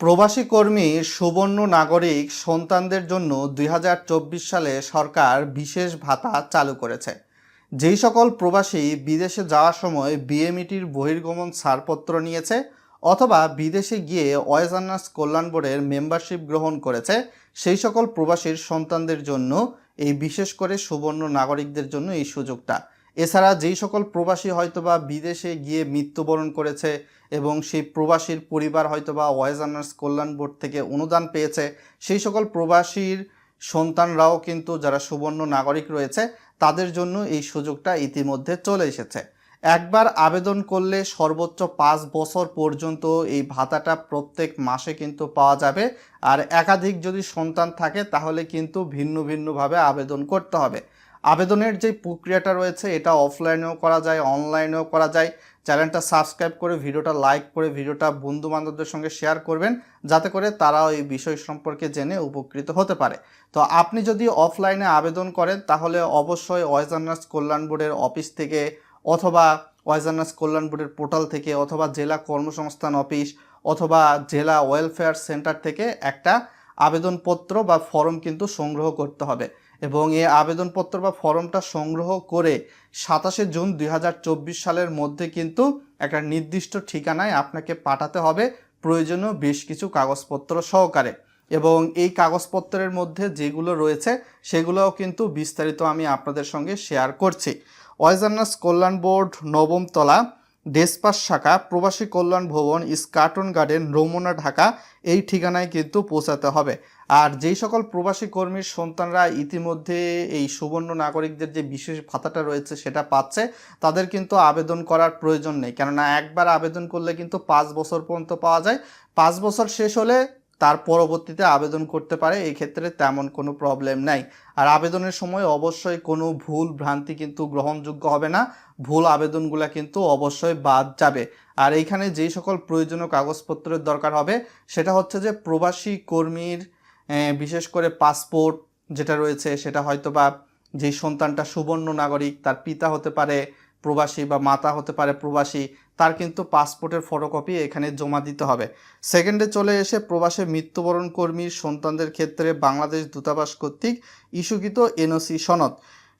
প্রবাসী কর্মী, সুবর্ণ নাগরিক সন্তানদের জন্য দুই হাজার চব্বিশ সালে সরকার বিশেষ ভাতা চালু করেছে। যেই সকল প্রবাসী বিদেশে যাওয়ার সময় বিএমইটির বহির্গমন ছাড়পত্র নিয়েছে অথবা বিদেশে গিয়ে ওয়েজার্নার্স কল্যাণ বোর্ডের মেম্বারশিপ গ্রহণ করেছে, সেই সকল প্রবাসীর সন্তানদের জন্য এই বিশেষ করে সুবর্ণ নাগরিকদের জন্য এই সুযোগটা। এছাড়া যেই সকল প্রবাসী হয়তোবা বিদেশে গিয়ে মৃত্যুবরণ করেছে এবং সেই প্রবাসীর পরিবার হয়তোবা ওয়েজার্নার্স কল্যাণ বোর্ড থেকে অনুদান পেয়েছে, সেই সকল প্রবাসীর সন্তানরাও কিন্তু যারা সুবর্ণ নাগরিক রয়েছে, তাদের জন্য এই সুযোগটা ইতিমধ্যে চলে এসেছে। একবার আবেদন করলে সর্বোচ্চ পাঁচ বছর পর্যন্ত এই ভাতাটা প্রত্যেক মাসে কিন্তু পাওয়া যাবে। আর একাধিক যদি সন্তান থাকে, তাহলে কিন্তু ভিন্ন ভিন্নভাবে আবেদন করতে হবে। আবেদনের যে প্রক্রিয়াটা রয়েছে, এটা অফলাইনেও করা যায় অনলাইনেও করা যায়। চ্যানেলটা সাবস্ক্রাইব করে, ভিডিওটা লাইক করে, ভিডিওটা বন্ধু বান্ধবদের সঙ্গে শেয়ার করবেন, যাতে করে তারাও এই বিষয় সম্পর্কে জেনে উপকৃত হতে পারে। তো আপনি যদি অফলাইনে আবেদন করেন, তাহলে অবশ্যই ওয়েজার্নার্স কল্যাণ বোর্ডের অফিস থেকে অথবা ওয়েজার্নার্স কল্যাণ বোর্ডের পোর্টাল থেকে অথবা জেলা কর্মসংস্থান অফিস অথবা জেলা ওয়েলফেয়ার সেন্টার থেকে একটা আবেদনপত্র বা ফর্ম কিন্তু সংগ্রহ করতে হবে। এবং এই আবেদনপত্র বা ফর্মটা সংগ্রহ করে সাতাশে জুন দু হাজার চব্বিশ সালের মধ্যে কিন্তু একটা নির্দিষ্ট ঠিকানায় আপনাকে পাঠাতে হবে। প্রয়োজনীয় বেশ কিছু কাগজপত্র সহকারে। এবং এই কাগজপত্রের মধ্যে যেগুলো রয়েছে, সেগুলোও কিন্তু বিস্তারিত আমি আপনাদের সঙ্গে শেয়ার করছি। ওয়েজার্নাস কল্যাণ বোর্ড নবম ডেসপাস শাখা, প্রবাসী কল্যাণ ভবন ইস্কাটন গার্ডেন, রৌমনা, ঢাকা এই ঠিকানায় কিন্তু পৌঁছাতে হবে। আর যেই সকল প্রবাসী কর্মীর সন্তানরা ইতিমধ্যে এই সুবর্ণ নাগরিকদের যে বিশেষ ভাতাটা রয়েছে সেটা পাচ্ছে, তাদের কিন্তু আবেদন করার প্রয়োজন নেই। কেননা একবার আবেদন করলে কিন্তু পাঁচ বছর পর্যন্ত পাওয়া যায়। পাঁচ বছর শেষ হলে তার পরবর্তীতে আবেদন করতে পারে এই ক্ষেত্রে তেমন কোনো প্রবলেম নাই। আর আবেদনের সময় অবশ্যই কোনো ভুল ভ্রান্তি কিন্তু গ্রহণযোগ্য হবে না। ভুল আবেদনগুলো কিন্তু অবশ্যই বাদ যাবে। আর এইখানে যেই সকল প্রয়োজনীয় কাগজপত্রের দরকার হবে, সেটা হচ্ছে যে প্রবাসী কর্মীর বিশেষ করে পাসপোর্ট যেটা রয়েছে, সেটা হয়তো বা যেই সন্তানটা সুবর্ণ নাগরিক, তার পিতা হতে পারে প্রবাসী বা মাতা হতে পারে প্রবাসী, তার কিন্তু পাসপোর্টের ফটোকপি এখানে জমা দিতে হবে। সেকেন্ডে চলে এসে প্রবাসে মৃত্যুবরণ কর্মীর সন্তানদের ক্ষেত্রে বাংলাদেশ দূতাবাস কর্তৃক ইস্যুকৃত এনওসি সনদ।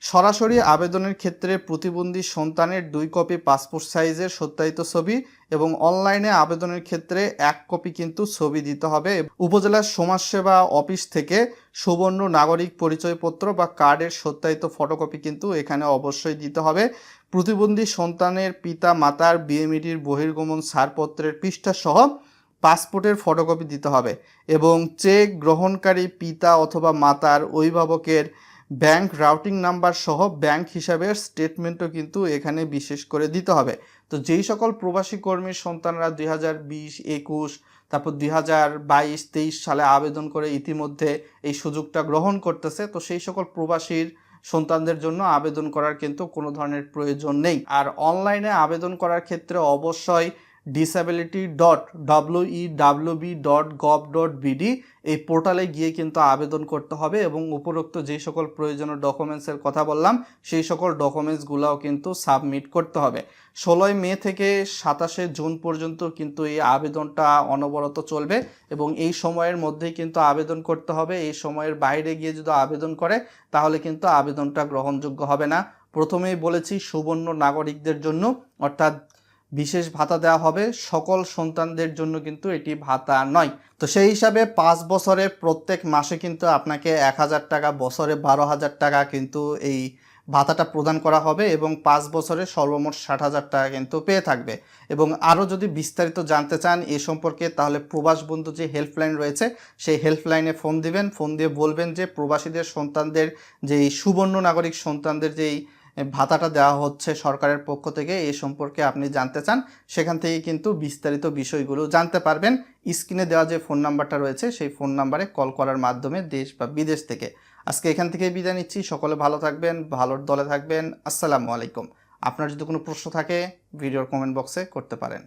সরাসরি আবেদনের ক্ষেত্রে প্রতিবন্ধী সন্তানের দুই কপি পাসপোর্ট সাইজের সত্যায়িত ছবি এবং অনলাইনে আবেদনের ক্ষেত্রে এক কপি কিন্তু ছবি দিতে হবে। উপজেলার সমাজসেবা অফিস থেকে সুবর্ণ নাগরিক পরিচয়পত্র বা কার্ডের সত্যায়িত ফটোকপি কিন্তু এখানে অবশ্যই দিতে হবে। প্রতিবন্ধী সন্তানের পিতা, মাতার বিএমইডির বহির্গমন ছাড়পত্রের পৃষ্ঠাসহ পাসপোর্টের ফটোকপি দিতে হবে এবং চেক গ্রহণকারী পিতা অথবা মাতার অভিভাবকের ব্যাংক রাউটিং নাম্বার সহ ব্যাংক হিসাবের স্টেটমেন্টও কিন্তু এখানে বিশেষ করে দিতে হবে। তো যেই সকল প্রবাসী কর্মীর সন্তানরা দুই হাজার বিশ, একুশ, তারপর দুই হাজার বাইশ, তেইশ সালে আবেদন করে ইতিমধ্যে এই সুযোগটা গ্রহণ করতেছে, তো সেই সকল প্রবাসীর সন্তানদের জন্য আবেদন করার কিন্তু কোনো ধরনের প্রয়োজন নেই। আর অনলাইনে আবেদন করার ক্ষেত্রে অবশ্যই disability dot ডাব্লিউই WB dot gov dot BD এই পোর্টালে গিয়ে কিন্তু আবেদন করতে হবে এবং উপরোক্ত যে সকল প্রয়োজনীয় ডকুমেন্টসের কথা বললাম, সেই সকল ডকুমেন্টসগুলোও কিন্তু সাবমিট করতে হবে। ষোলোই মে থেকে সাতাশে জুন পর্যন্ত কিন্তু এই আবেদনটা অনবরত চলবে এবং এই সময়ের মধ্যেই কিন্তু আবেদন করতে হবে। এই সময়ের বাইরে গিয়ে যদি আবেদন করে, তাহলে কিন্তু আবেদনটা গ্রহণযোগ্য হবে না। প্রথমেই বলেছি, সুবর্ণ নাগরিকদের জন্য, অর্থাৎ বিশেষ ভাতা দেওয়া হবে। সকল সন্তানদের জন্য কিন্তু এটি ভাতা নয়। তো সেই হিসাবে পাঁচ বছরে প্রত্যেক মাসে কিন্তু আপনাকে এক হাজার টাকা, বছরে বারো হাজার টাকা কিন্তু এই ভাতাটা প্রদান করা হবে এবং পাঁচ বছরে সর্বমোট ষাট হাজার টাকা কিন্তু পেয়ে থাকবে। এবং আরও যদি বিস্তারিত জানতে চান এ সম্পর্কে, তাহলে প্রবাস বন্ধু যে হেল্পলাইন রয়েছে, সেই হেল্পলাইনে ফোন দিবেন। ফোন দিয়ে বলবেন যে প্রবাসীদের সন্তানদের, যেই সুবর্ণ নাগরিক সন্তানদের যেই ভাতাটা দেওয়া হচ্ছে সরকারের পক্ষ থেকে, এ সম্পর্কে আপনি জানতে চান, সেখান থেকে কিন্তু বিস্তারিত বিষয়গুলো জানতে পারবেন। স্ক্রিনে দেওয়া যে ফোন নাম্বারটা রয়েছে, সেই ফোন নাম্বারে কল করার মাধ্যমে দেশ বা বিদেশ থেকে। আজকে এখান থেকে বিদায় নিচ্ছি, সকলে ভালো থাকবেন ভালোর দলে থাকবেন, আসসালামু আলাইকুম। আপনার যদি কোনো প্রশ্ন থাকে, ভিডিওর কমেন্ট বক্সে করতে পারেন।